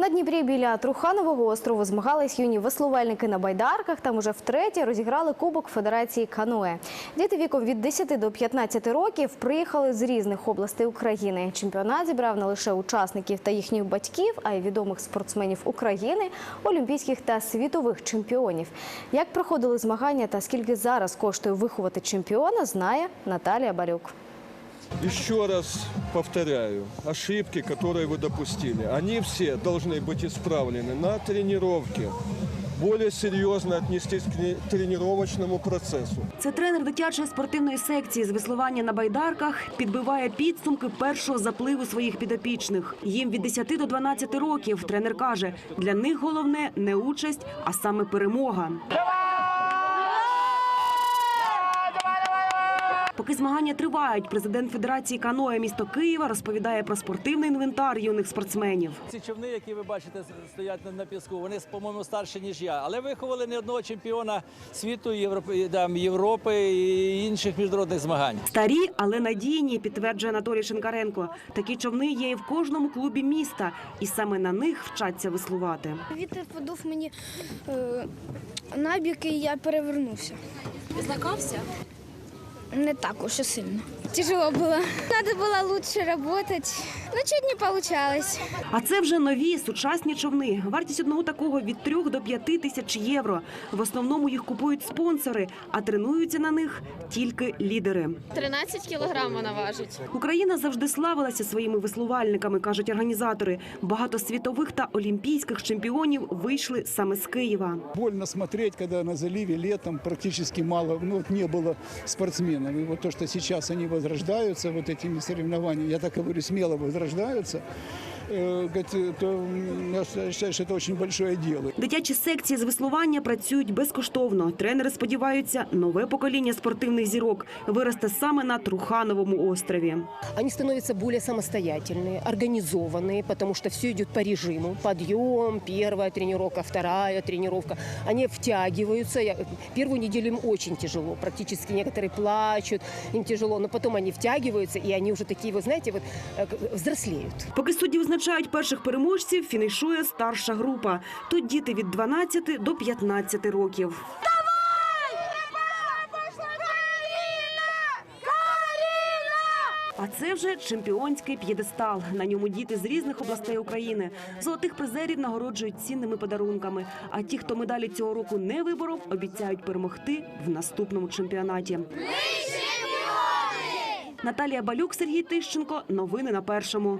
На Дніпрі біля Труханового острову змагались юні веслувальники на байдарках. Там уже втретє розіграли Кубок Федерації каноe. Діти віком від 10 до 15 років приїхали з різних областей України. Чемпіонат зібрав не лише учасників та їхніх батьків, а й відомих спортсменів України, олімпійських та світових чемпіонів. Як проходили змагання та скільки зараз коштує виховати чемпіона, знає Наталія Барюк. Еще раз повторяю, ошибки, которые вы допустили, они все должны быть исправлены на тренировке. Более серьезно отнестись к не- тренировочному процессу. Це тренер дитячої спортивної секції з веслування на байдарках підбиває підсумки першого запливу своїх підопічних. Їм від 10 до 12 років. Тренер каже, для них головне не участь, а саме перемога. Поки змагання тривають, президент Федерації каноe місто Києва розповідає про спортивний інвентар юних спортсменів. Ці човни, які ви бачите, стоять на- піску, вони, по-моєму, старші, ніж я. Але виховали не одного чемпіона світу, Європи, там, Європи і інших міжнародних змагань. Старі, але надійні, підтверджує Анатолій Шинкаренко. Такі човни є і в кожному клубі міста, і саме на них вчаться веслувати. Вітер подув мені е, і я перевернувся. Злякався? Не так уж і сильно. Тяжело було. Надо було лучше работать. Ну, чуть не получалось. А це вже нові сучасні човни. Вартість одного такого від 3 до 5 тисяч євро. В основному їх купують спонсори, а тренуються на них тільки лідери. 13 кілограм вона важить. Україна завжди славилася своїми веслувальниками, кажуть організатори. Багато світових та олімпійських чемпіонів вийшли саме з Києва. Больно смотреть, когда на заливе летом практически мало, ну не было спортсменов. И вот то, что сейчас они возрождаются вот этими соревнованиями, я так говорю, смело возрождаются, говорит, то м, я считаю, что это очень большое дело. Дитячі секції з веслування працюють безкоштовно. Тренери сподіваються, нове покоління спортивних зірок виросте саме на Трухановому острові. Они становятся более самостоятельные, организованные, потому что все идет по режиму. Подъем, первая тренировка, вторая тренировка. Они втягиваются. Я- Первую неделю им очень тяжело. Практически некоторые плачут, им тяжело. Но потом они втягиваются, и они уже такие, вы знаете, вот э, к- взрослеют. Поки судді визначають перших переможців, фінішує старша група. Тут діти від 12 до 15 років. А це вже чемпіонський п'єдестал. На ньому діти з різних областей України. Золотих призерів нагороджують цінними подарунками. А ті, хто медалі цього року не виборов, обіцяють перемогти в наступному чемпіонаті. Наталія Балюк, Сергій Тищенко. Новини на першому.